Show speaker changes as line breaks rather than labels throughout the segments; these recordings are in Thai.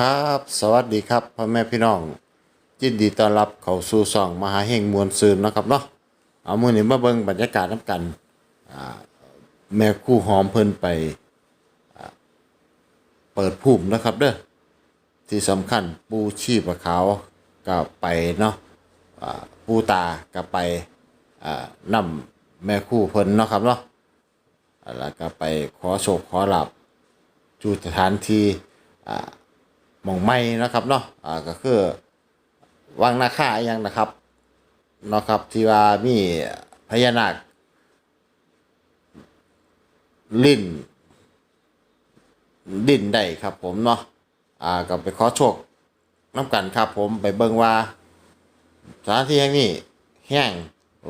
ครับ สวัสดีครับพ่อแม่พี่น้องยินดีต้อนรับเข้าสู่ช่องมหาเฮงมวลซืนนะครับเนาะเอามือนี้มาเบิ่งบรรยากาศน้ำกันแม่คู่หอมเพิ่นไปเปิดภูมินะครับเด้อที่สำคัญปูชีพขาวก็ไปเนาะปูตาก็ไปอ่านำแม่คู่เพิ่นเนาะครับเนาะแล้วก็ไปขอโชคขอหลาบจูสถานที่อ่า หมองไม่นะครับเนาะอ่าก็คือวังนาค่าอหยังนะครับเนาะครับที่ว่ามีพญานาคลิ้นดินได้ครับผมเนาะอ่าก็ไปขอโชคน้ำกันครับผมไปเบิ่งว่าสถานที่แห่งนี้แห้ง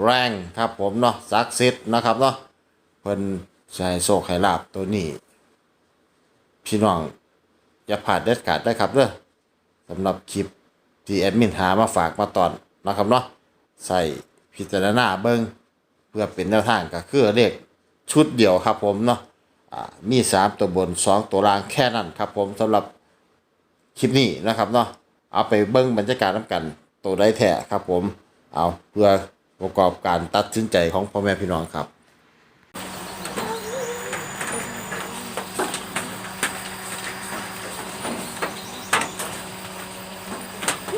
แรงครับผมเนาะศักดิ์สิทธิ์นะครับเนาะเพิ่นใช้โชคให้ลาบตัวนี้ พี่น้อง อย่าผ่านเด็ดขาดได้ครับเด้อสำหรับคลิปที่แอดมินหามาฝากมาตอนนะครับเนาะใส่พิจารณาเบิ้งเพื่อเป็นแนวทางก็คือเลขชุดเดียวครับผมเนาะอ่ามีสามตัวบนสองตัวล่างแค่นั้นครับผมสำหรับคลิปนี้นะครับเนาะเอาไปเบิ้งบรรยากาศน้ำกันตัวได้แท้ครับผมเอาเพื่อประกอบการตัดสินใจของพ่อแม่พี่น้องครับ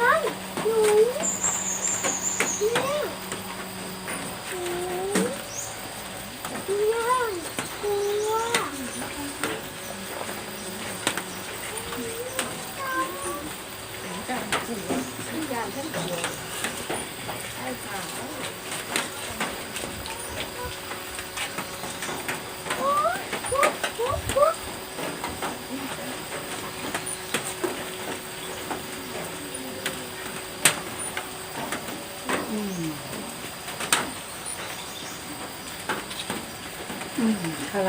นั่นหนูเนี่ยหนูเนี่ยกลัว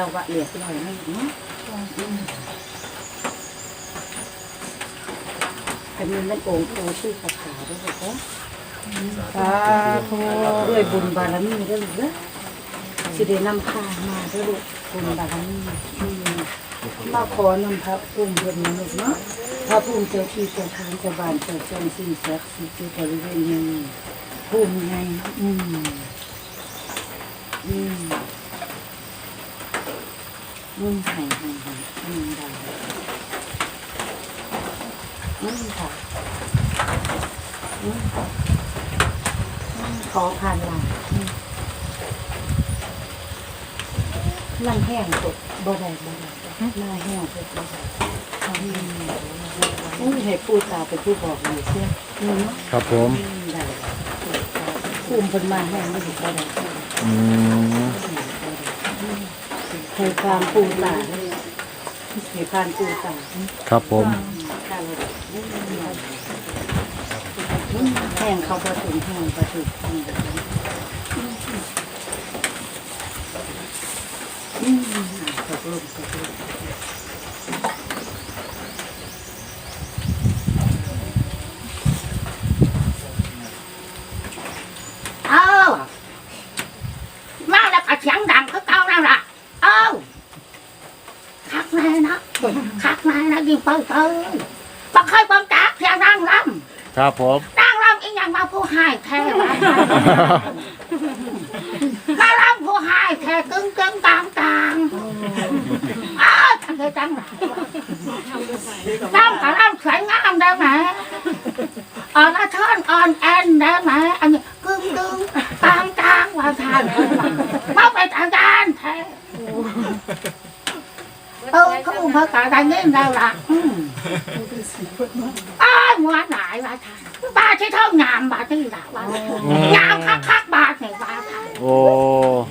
คาราวะเหลียบหน่อยนึงเนาะอันนี้มันโอ่งโตชื่อขาวๆด้วยเหรอสาธุด้วยบุญบารมีด้วยลูกเด้อสิได้นำข้ามาด้วยลูกบุญบารมีมาขอนำพระภูมิเพิ่นนะลูกเนาะพระภูมิเจ้าที่เจ้าทางเจ้าบ้านเจ้าช่องสิ่งศักดิ์สิทธิ์ที่บริเวณนี้ภูมิไงอืมอืม นุ่มไห่ไห่ไห่อืมได้อืมค่ะอืมอืมขอผ่านหลังอืมลำแห้งตกบ่ได้บ่ได้หน้าแห้งตกบ่ได้อืมอุ้ยให้ปูตาเป็นผู้บอกเลยเชื่อนี่เนาะ
ครับผม
อืมได้ภูมเพิ่นมาแห้งไม่ถูกบ่ได้
อืม
เคยฟาร์มปูตาเคยฟาร์มปูตา
ครับผม
แห้งเขาก็ถึงแห้งก็ถึงอืมตกลงตกลง
เออมาแล้วก็เสียงดังก็เก่าแล้วล่ะ เออคักแน่นะคักแน่นะยิง เปิดเออบ่เคยเบิ่งจักเสียงดังล
ครับผมำ
ดังลำอีหยังมาผู้ให้แท้ไว้มาลำผู้ให้แท้กึ่งกึ่งกลางกลางเออจังเลยจังหลายลำกับลำสวยงามได้ไหมอ่อนละท่อนอ่อนแอนได้ไหมอันนี้กึ่งกึ่งกลางกลางว่าทานมาเป็นอาจารย์แท้ เออเขาอุ้มเขาตายได้เงี้ยแล้วล่ะอืมอ้ายมัวหลายว่าทานบ้าที่เท่างามบ้าที่ละว่างามคักคักๆบ้าเนี่ยว่าทาน
โอ้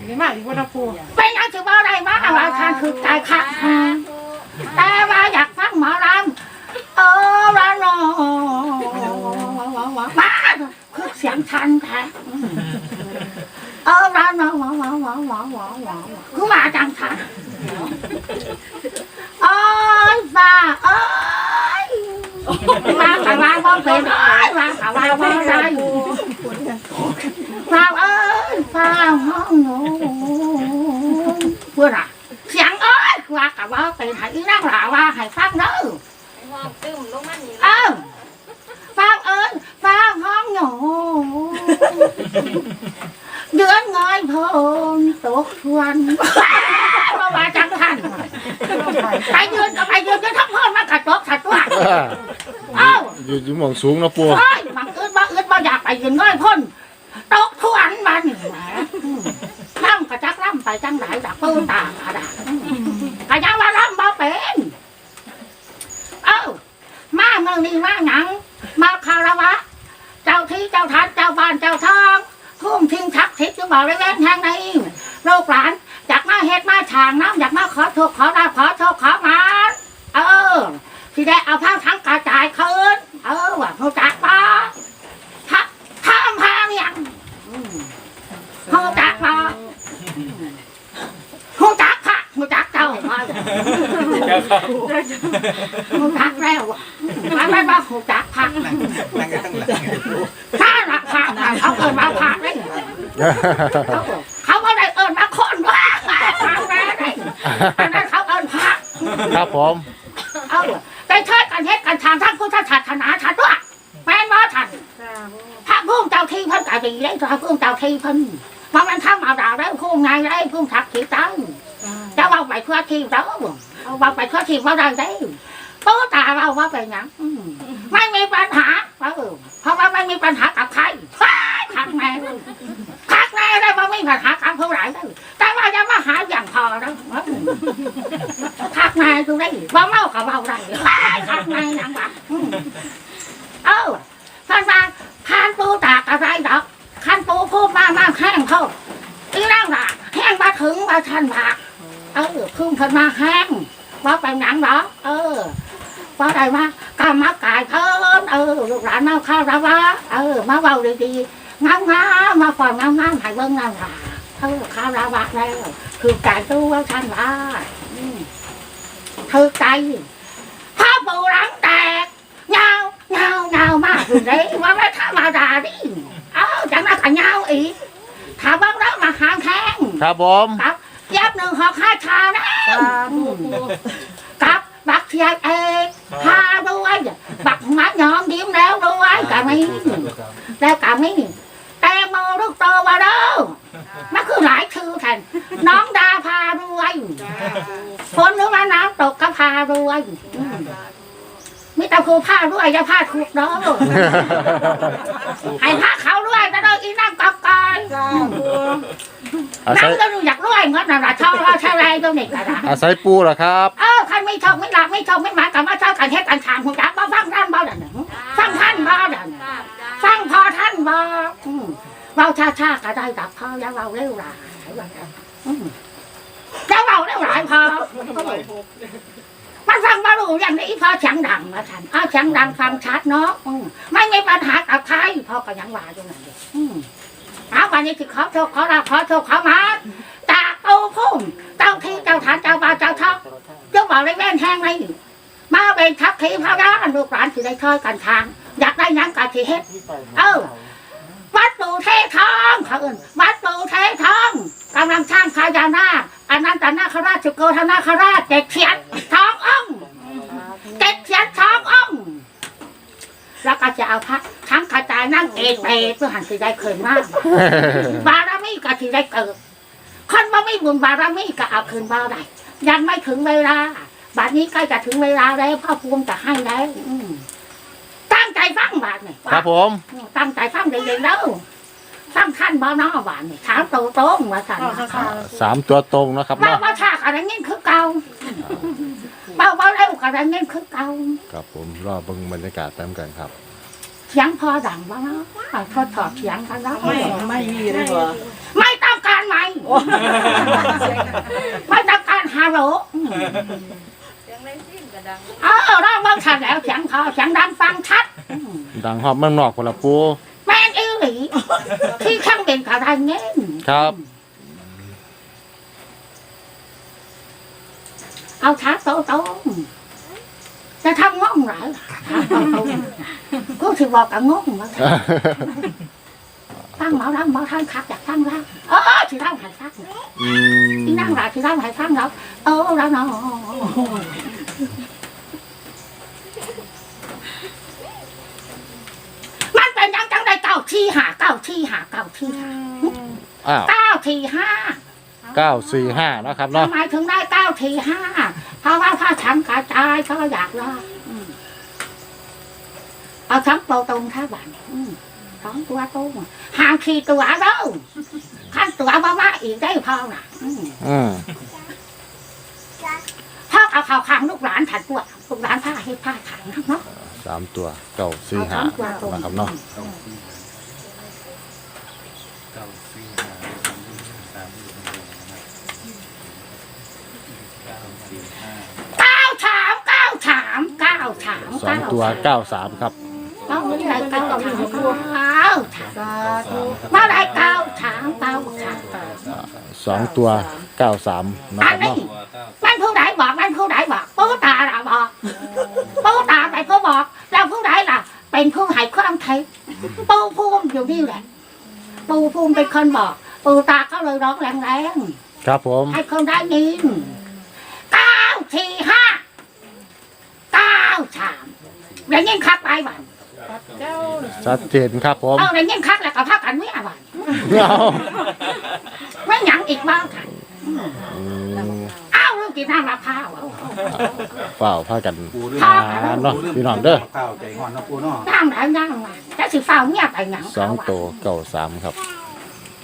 นี่มากดีกว่านะปู
เป็นยังจะว่าอะไรบ้างว่าทานคือใจคักฮะแต่ว่าอยากฟังหมอลำเออละนอมา คือเสียงชันแท้เออละนอคือมาจังทันเอ้ยฟ้าเอ้ยมาแต่ว่าบ่เป็นเอ้ยมาแต่ว่าบ่ได้ฟ้าเอ้ยฟ้าห้องหนูเพื่อนอะเสียงเอ้ยว่ากับว่าเป็นให้นั่งหลาว่าให้ฟังเด้อ
หอบตึมลงมาห
เดือนเงยพงตกทวนมาว่าจังทันไปยืนก็ไปยืนจะทั้งพ่อมากระตกถัดตัว
เออ
เอ้า
อยู่อยู่หมองสูงนะปู
เฮ้ยบางอึดบางอึดบางอยากไปยืนเงยพ่นตกทวนมันแหมล่ำกระจักล่ำไปจังไหนดักปืนตากระดาษกระยังว่าล่ำบ่เป็น เอ้ามาเมืองนี้มาหนัง มาคารวะ เจ้าที่เจ้าทันเจ้าบ้านเจ้าทองทุ่มทิ้งทักทิศจะบ อกเลยแว่นทางในลูกหลานอยากมาเฮ็ดมาฉางน้ำอยากมาขอโทษขอลาขอโทษขอมาเออที่ได้เอาผ้าทั้งกระจายคืนเออว่าเขาจักปะถ้าถ้าพางยังเขาจักปะเขาจักค่ะเขาจักเจ้ามาเขาจักแล้วม่ไม่ว่าเขาจักค่ะ
นั่งกันตั้งหลัง
ถ้าหลักผักเขาเอิญมาผักได้ เขาเขาก็ได้เอิญมาคนว่าผักได้อันนั้นเขาเอิญผัก
ครับผม
เอาไปเชิดกันเฮ็ดกันทางท่านพุทธศาสนาทันว่าแม่นว่าทันพระพุ่มเจ้าที่เพิ่นก็ดีได้พระพุ่มเจ้าที่เพิ่นว่ามันทำเอาดาวได้พุ่มไงได้พุ่มทักขีตั้งจะเอาไปเพื่อที่เราเอาไปเพื่อที่ว่าได้ได้โตตาเราว่าไปหยังอืมไม่มีปัญหาเออเพราะว่าไม่มีปัญหากับใครคักแน่คักแน่ได้ว่าไม่มีปัญหากับผู้ใดได้แต่ว่าจะมาหาอย่างพอแล้วคักแน่ตรงนี้ว่าเมากับเราได้คักแน่ยังแบบเออท่านมาข้านปูตากอะไรดอกข้านปูพูดมามาแห้งเขาอีนั่งละแห้งมาถึงมาทันผักเออพึ่งเพิ่นมาแห้งว่าไปหนังเหรอเออ ว่าได้มากามากายเพิ่นเออลูกหลานมาข้าวระวะเออ มาเบาดีๆงามงามๆมาฟังงามงามๆให้เบิ่งงามหลาเออข้าวระวะแล้วคือการตู้ว่าท่านว่าอืมคือใจพ่อปู่หลังแตกเงาเงาเงามากอยู่ เลยว่าไม่ธรรมดาดิเอ้าจากนั้นก็เงาอีกถ้าบ้างแล้วมาหางแข้ง
ครับผม
ครับยับหนึ่งหอกห้าชานะกับบักเทียเอกพาด้วยบักหมายอมยิ้มแล้วด้วยกับนี้แล้วกับนี้แตงโมลูกโตมาเด้อมันคือหลายชื่อแทนน้องดาพาด้วยคนนึกว่าน้ำตกก็พาด้วย มิตรครูพาด้วยอย่าพาถูกเด้อให้พาเขาด้วยจะได้อีนั่งกอกกอย
อา
นั่
ศั
ง
ย
ก็ดูอยากรวยเงินน่ะชอบเราชอบอะไรตรงนี้ก็ได้
อาศัยปูเหรอครับ
เออคันไม่ชอบไม่หลับไม่ชอบไม่หมายกับว่าชอบการเฮ็ดการทางคุณจักบ่ฟังท่านบ่ดันฟังท่านบ่ดันฟังพอท่านบ่อืมเราช้าช้าๆก็ได้ดับพอแล้วเราเร็วหลายอืมแล้วเราเร็วหลายพอ ฟังบ่รู้อย่างนี้พอเสียงดังนะท่านอ้าเสียงดังฟังชัดเนาะไม่มีปัญหากับใครพ่อก็ยังว่าอยู่นั่นเองอืมเอาวันนี้คือขอโทษขอลาขอโทษขอมาจากปูพุ่มเจ้าที่เจ้าฐานเจ้าบาเจ้าทัพเจ้าบอกได้แว่นแห้งไรมาเป็นทักขีพระราชลูกหลานสิได้ช่วยกันทาง อยากได้ยังกะสิเฮ็ดเอ้าวัดปูเททองเขาเอิ้นวัดปูเททองกำลังสร้างพญานาคอนันแต่นาคราชสุโกธนาคราชเจ็ดเทียนทององค์เจ็ดเทียนทององค์ แล้วก็จะเอาพระทั้งกระจายนั่งเอกเปรตเพื่อหันสิได้เคยมาก บารมีก็สิได้เกิดคนบ่ไม่บุญบารมีก็เอาคืนบ่ได้ยังไม่ถึงเวลาบัดนี้ใกล้จะถึงเวลาแล้วพ่อภูมิจะให้แล้วอืมตั้งใจฟังบาดนี่
ครับผม
ตั้งใจฟังดีๆแล้วฟังท่านบ่เนอบาดนี่ถามโตตรงว่าสั่นนะ
สามตัวตรงนะครับ
เบ้า
เนาะ
บ่ชากอะไรเงี้ยคือเก่าเบ้าบ่เร็วอะไรเงี้ยคือเก่า
ครับผมรอเบิ่งบรรยากาศตามกันครับ
เสียงพอดังบ่เนาะทอดถอดเสียงกันแล้ว
ไม่ไม่มีเลยเหรอ
ไม่ต้องการไหมไม่ต้องการฮัลโหลอืม
เสียงไรซิ่งกระดัง
เออร้องเบิ่งชัดแล้วเสียงพอเสียงดังฟังชัดอืม
ดังฮอบเมืองนอกคนละปู
แม่นอีหลีที่ข้างเป็นกระไรเงี้ย
ครับ
เอาช้าโตโตจะทำง่องหลายช้าโตโต กูถือบอกกับง่องมาตั้งหมอรังหมอท่านคักอยากตั้งรังเออถือรังหายคัก
อืม
อีนั่งหลายถือรังหายคักแล้วเออแล้วเนาะมันเป็นยังจังได้เจ้าที่หาเก้าที่หาเก้าที่หา
อ้าว
เก้าที่ห้า
เก้าสี่ห้านะครับเนาะ
ทำไมถึงได้เก้าที่ห้าเพราะว่าถ้าฉันกระจายเขาอยากได้อืม เอาทั้งโปรตรงท่าบันอืมสองตัวตรงหางขีตัวเด้อขั้นตัวบ้าว่าอีกได้พอน่ะอืม
อืม
พ่อเอาข่าวขังลูกหลานถัดตัวลูกหลานผ้าให้ผ้าขังเนาะ
สามตัวเก้าสี่ห้านะครับเนาะ
เก้าสามเก้าสามเก้าสาม
สองตัวเก้าสามครับ
เก้าอะไรเก้าสามเก้าสาม
สาธุ
เมื่อไรเก้าสามเก้าสาม
สองตัวเก้าสามนะ
อั
คนรับ
นี้
เนาะ
มันผู้ใดบอกมันผู้ใดบอกปูตาเราบอกปูตาไปผู้บอกแล้วผู้ใดล่ะ เป็นผู้ให้ความไทยปูภูมิอยู่นี่แหละปูภูมิเป็นคนบอก ปูตาก็เลยร้องแรง
ครับผม
ๆให้คนได้ยินเก้าสี่ห้าเก้าสามได้ยินคักไปบ้าน
ชัดเจนครับผม
เอาได้ยินคักแล้วก็พักกันไม่อะไร
เอา
ไม่หยังอีกบ้างค่ะ
อืม
เอ้าลูกกินน้ำมะพร้าวเอา
เปล่าพากัน
ปูด้วย
หาเนาะพี่น้องเด้อ
ข้าวใจงอนนะปูเนาะ
นั่งไหนนั่งมาแต่สิเฝ้าเงียบไปหยัง
สอง
เขาอะ
ตัวเก้าสามครับ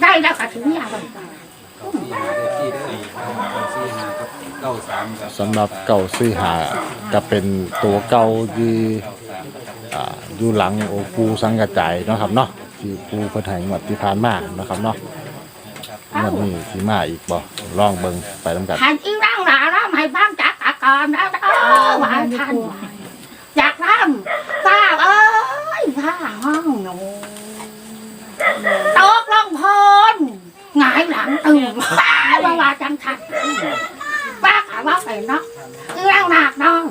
ได้แล้วก็ถึงเงียบไป
สี่หาได้ที่ได้สี่หากับเก้าสามครับ
สำหรับเก่าสี่หาก็เป็นตัวเก่าที่ อ่าอยู่หลังโอปูสังกระจายเนาะครับเนาะที่ปูเพิ่นให้งวดที่ผ่านมานะครับเนาะงวดนี้สิมาอีกบ่ลองเบิ่งไปนํกัน
หันอีร่างหลาร่ำให้บ้างจักอากรแล้วเออหวานท่านอยากร่ำป้าเอ้ยผ้าห้องหนูตกลงพลหงายหลังตื่นป้าว่าว่าจังทันป้าขาว่าไปเนาะอีร่างหนักน้อง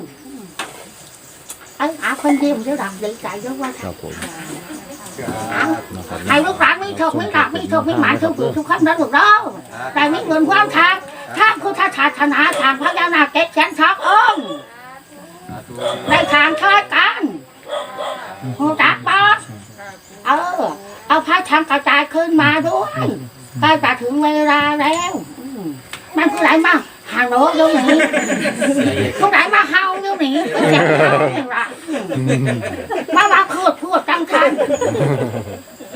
ไอ้หาคนยิ้มด้วยดังดีใจด้วยว่า
ครับผม
เอา
นะครับ
ให้ลูกหลานไม่โชคไม่หลับไม่โชคไม่หมายทุกผู้ทุกคนนะลูกเนาะแต่ไม่เงินความทางทางพุทธศาสนาทางพระยานาคเก็บแสนสององค์ในทางช่วยกันหูจักปะเออ เอาพระธรรมกระจายขึ้นมาด้วยใกล้จะถึงเวลาแล้วอืมมันผู้ใดมาหาโนอยู่หนีผู้ใดมาเฮาอยู่หนีก็จะเฮาอย่างไร มาว่าพูดพูดจังทัน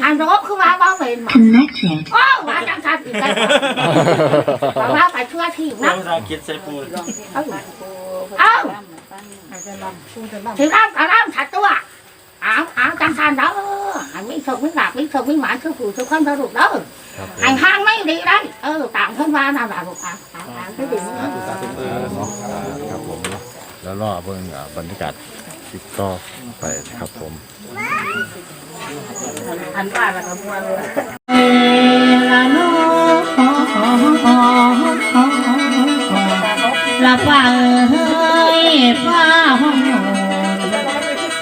หาโนคือว่าว่าเป็นหมา
Connection.
โอ้ว่าจังทันอีกแล้วแต่ว่าไปทั่วที่นะ
ภาษาอังกฤษใส่ปู
เอาเอา ถึงร่างกับร่างถัดตัวเอาเอาจังทันเด้อให้ไม่ถูกไม่หลับไม่ถูกไม่หมายคือผู้ทุกคนสรุปเด้อ
ครับผม
ให้ห้างไม่ดีได้เออตามเพิ่นว่าน่ะล่ะลูกอะตามตามที่ดีนะ
เนาะครับผมเนาะแล้วรอเบิ่งอ่าบรรยากาศ คลิปต่อไปครับผม
อันว่าแล้วก็มัวเลย
ละโนละฟ้าเอ้ยฟ้าห้องนอน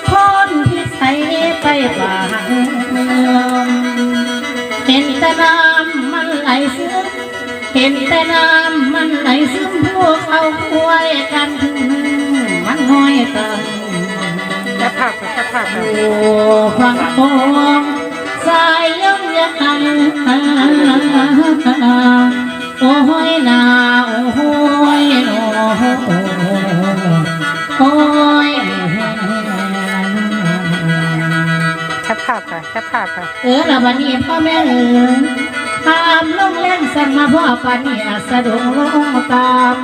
พ้นพิสัยไปบ้านเมืองเห็นแต่น้ำมันไหลซึมเห็นแต่น้ำมันไหลซึมพวกเอาควยกันมันห้อยตัง
แค่ภาพแค่ภาพ
โอ้ฟังโองสายยงยังโอ้ยนาโอ้ยโอ้โอ้ย
แค่ภาพค่ะแค่ภาพค่ะ
เออละวันนี้พ่อแม่เอ๋ยตามลงเล่นสั่งมาพ่อปานี่สะดุ้งลงตาม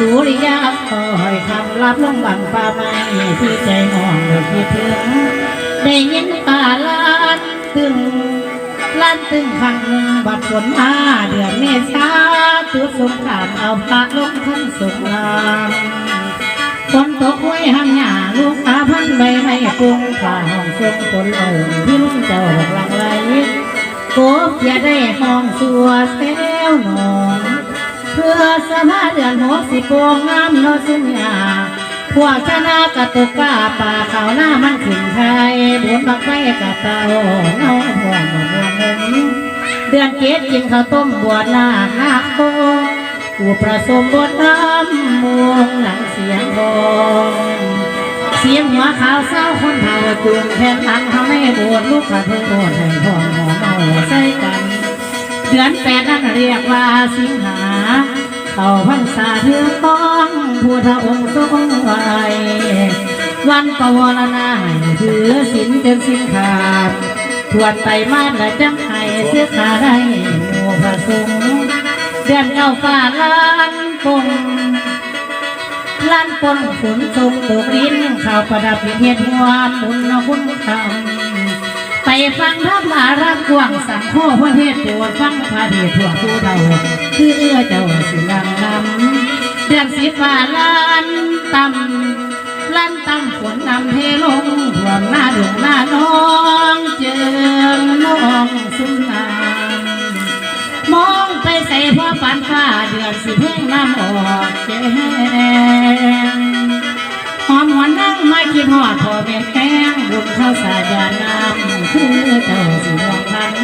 สุริยาคอยคำรับลงบังป่าไม้ที่ใจห้องเดือดคิดถึงได้ยินป่าลานตึงลานตึงขังบัดฝนมาเดือนเมษาตุสงกรานต์เอาพระลงทั้งสงลามฝนตกไว้ห่างหนาลูกตาพันใบไม้กรุงฝ่าห้องทรงฝนเอ่ยที่ลุ่มเจ้าหลังไหลกบอย่าได้ห้องสัวเซลหนองเพื่อสมาเดือนหกสิบโปงงามโนสุญญาพวกชนะกระตุกกาป่าเขาวหน้ามันขึ้นไทยบุญบักไฟกระเตาเงาห่วงห่วงหงเดือนเกศกินข้าวต้มบวชนาคนาคโคอุประสมบทน้ำมวงหลังเสียงบองเสียงหัวขาวเศร้าคนเฒ่าจูงแขนหลังเขาไม่โบดลูกขาเพิ่งโบดให้พ่อหมอเมาใส่กัน เดือนแปดนั้นเรียกว่าสิงหาเข้าพรรษาเทือต้องผู้ทระองค์ทรงไว้วันปวารณาให้ถือศีลจนสิ้นขาดทวนไปมาและจังให้เสื้อขาได้หมู่พระสงฆ์เดือนเก้าฟ้าล้านปงล้านปนฝนทรงตกรินข่าวประดับเพียรหัวมุนคุณคำไป ฟังธรรมารักกวางสังโฆพระเทศโปรดฟังพระเดชทั่วผู้เราคือเอื้อเจ้าสิลังนำเดือนสิบว่าล้านตำล้านตำฝนนำเทลงท่วมหน้าดวงหน้าน้องเจิงน้องสุนนามองไปใส่พ่อปันฟ้าเดือดสิเพ่งน้ำออกแจงหอมหวนนั่งมาคิดหอดพ่อแม่แป้งบุญเข้าสาญาน้ำ คือเจ้าสิมองพัน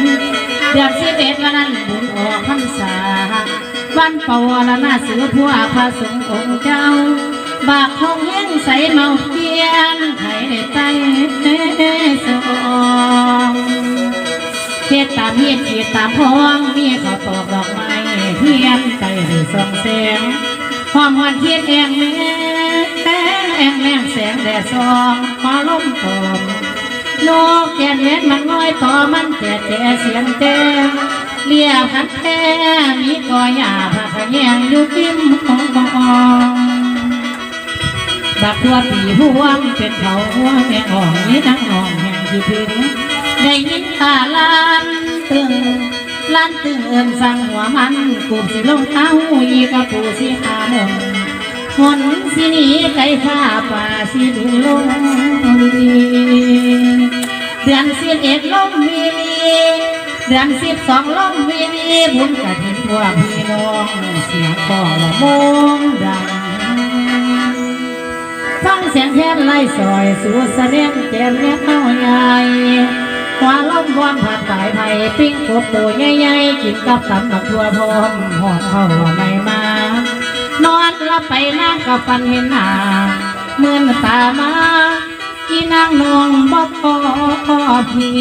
เดือดสิเอ็ดวันนั้นบุญออกพรรษาวันปวารณาสือผู้อาภาสงฆ์องค์เจ้า บากคงเลี้ยงใส่เมาเพียนให้ได้ใจสองเทียตามเมียดเทีตามพ้องเมียเขาตอกดอกไม้เทียนใจหรือสองแสงหอมหวนเทียนแองแม่แองแองแม่แสงแดดสองมาล้มตอม นกแกนเล็ดมันน้อยต่อมันแก่แก่เสียงแจ้งเลียพัดแท้มีกอหญ้าผักขะแยงอยู่กิมมองมองบักทัวปีหัวมเป็นเขาหัวแม่อ่องนี่นังอ่องแห่งที่ถึงได้ยินตาลานตึงลานตึงเอินสั่งหัวมันกูสิลงเท้าอีกระปูสิหามน หนสินีไก่ฟ้าป่าสิดึงลงดีเดือนสิบเอ็ดลมวีวีเดือนสิบสองลมวีวีบุญกระถิ่นทั่วพี่น้องเสียงก็ละมงดังฟังเสียงแคนไล่ซอยสู่เสด็จแจ่มเนี่ยเอาใหญ่หัวล้มวอนผัดสายไผ่ปิ้งกบตัวใหญ่ๆกินกับตำบักทั่วพร้อมหอดเข้าไม่มา ไปนั่งกับฟันเห็นหนาเมื่อนตามาที่นางนองบ่พอพี่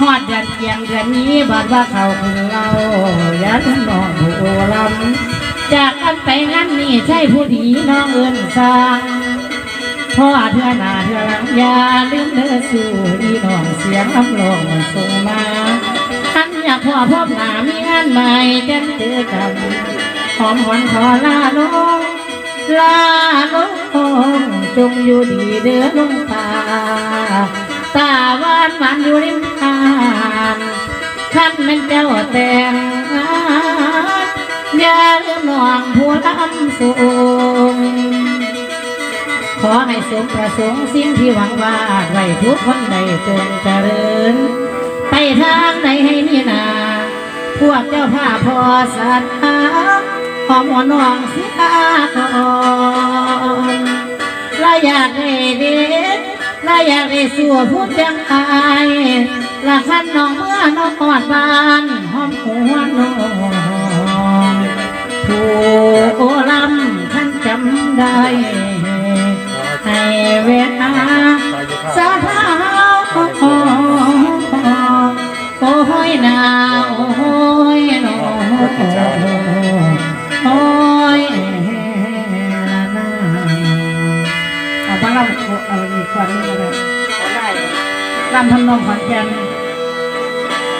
หอดเดือนเกียงเดือนนี้บาดว่าเขาคือเรายันนองโอลำจากกันไปงั้นนี่ใช่ผู้ดีน้องเอินสร้างพ่อเทือหน้าเทือหลังยาลืมเด้อสู่อีน้องเสียงอำลองส่งมาขันอยากพ่อพบหน้ามีงานใหม่จันเจอกัน หอมหวนขอลาลงลาลงจงอยู่ดีเด้อลุงตาตาหวานหวานอยู่ริมทางขันแมันเจ้าแต่งงานอย่าลืมน้องผู้ลำสูงขอให้สมประสงค์สิ่งที่หวังว่าไว้ทุกคนใดจงเจริญ ไปทางใดให้มีนา พวกเจ้าผ้าพอสัตว์ หอมหัวน้องเสียก่อนละอยากให้เด็กละอยากให้สัวพูดจังอายละขันน้องเมื่อน้องกอดบ้านหอมหัวน้องผู้โอลำท่านจำได้ให้เวลาำทำนองขอนแก่น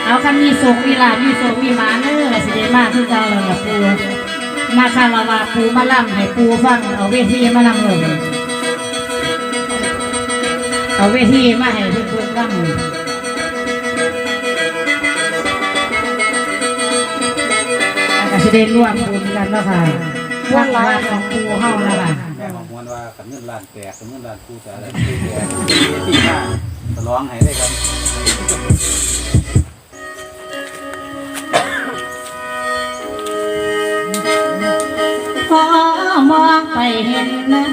เอาคันมีสุกมีลาบมีสุกมีหมาเนื้อสิเดมาคือเจ้าเลยปูมาคาราวาปูมาล่ำให้ปูฟังเอาเวทีมาล่ำเลยเอาเวทีมาให้เพื่อนเพื่อนล่ำอาจจะได้ร่วมบุญกันเนาะค่ะ วันลายของปูเฮาแล้วค่ะ
แม่บอกมวนว่าขันเงินล้านแตกขันเงินล้านคู่แต่อะไรที่แตกที่ข้าตลองให้ได้ครับ
พอมองไปเห็นหน้า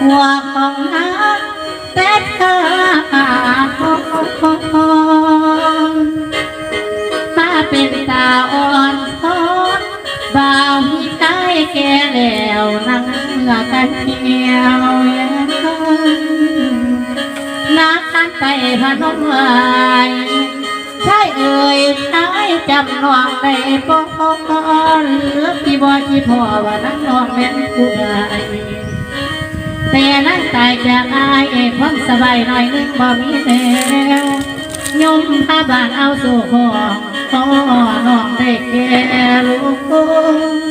หัวของน้าแต่เธอ แล้วนั่งเหงากันเที่ยวนักขันไปพนมไหวใช่เอ่ยใช่จำน้องได้บ่หรือพี่บ่ที่พ่อว่านักนองแม่นผู้ใดแต่นั้นตายจากอายเอกความสบายหน่อยนึงบ่มีแล้วยมพาบานเอาสู่ของพ่อน้องได้แก่ลูก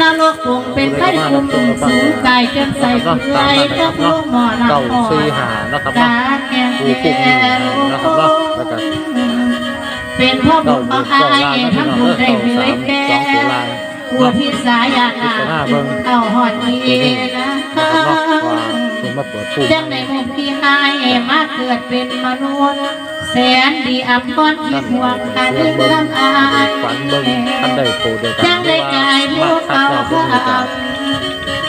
นรกคงเป็นไข้คุมสูงกายจนใส่เพื่อยพวกลูกหมอนัก
เก้า
หมอ
สี่หานะครับ
กา
เนาะ
รแก่
ปูปุกนี่นะครับเนาะแล้วก็
เป็นพ่อบุ
เก้า
ญ
เดื
ข
อ
อนง
เก้า
อาย
ล้านนะพี่
ทำ
น้ง
บุญ
เด้
ได้
อ
เรื่
เก้า
อย
สาม
แก่
สองตุลา
ผู้พิสายานาเอาหอดนี้น
นะครับเนาะว่าเพิ่นมาเปิดปู
จังในมุมที่หายมาเกิดเป็นมนุษย์ แสนดีอับก้อนที่ห่วงอันนี้ลำอาย
ฝันเบิ่งท่านได้โตเดียวกัน
จังได้กายพวกเขา
มา
เขา
คักแล้ว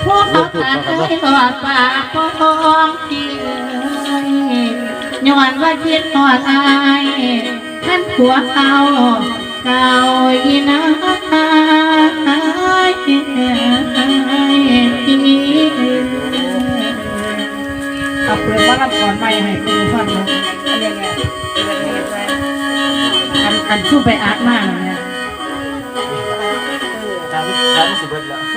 พวกเขาขาดเลยหอดปากพองที่เอ่ยย้อนว่าคิดหอดอายท่านผัวเอาเก่าอีนาเอาเปลือกว่ารับก่อนไม่ให้ครูฟังนะ
อันนี้ไงเป็นเหตุไว้
อันอันชูไปอาร์ตมากเลยเนี่ย
ตามที่ตามที่สุดแล้ว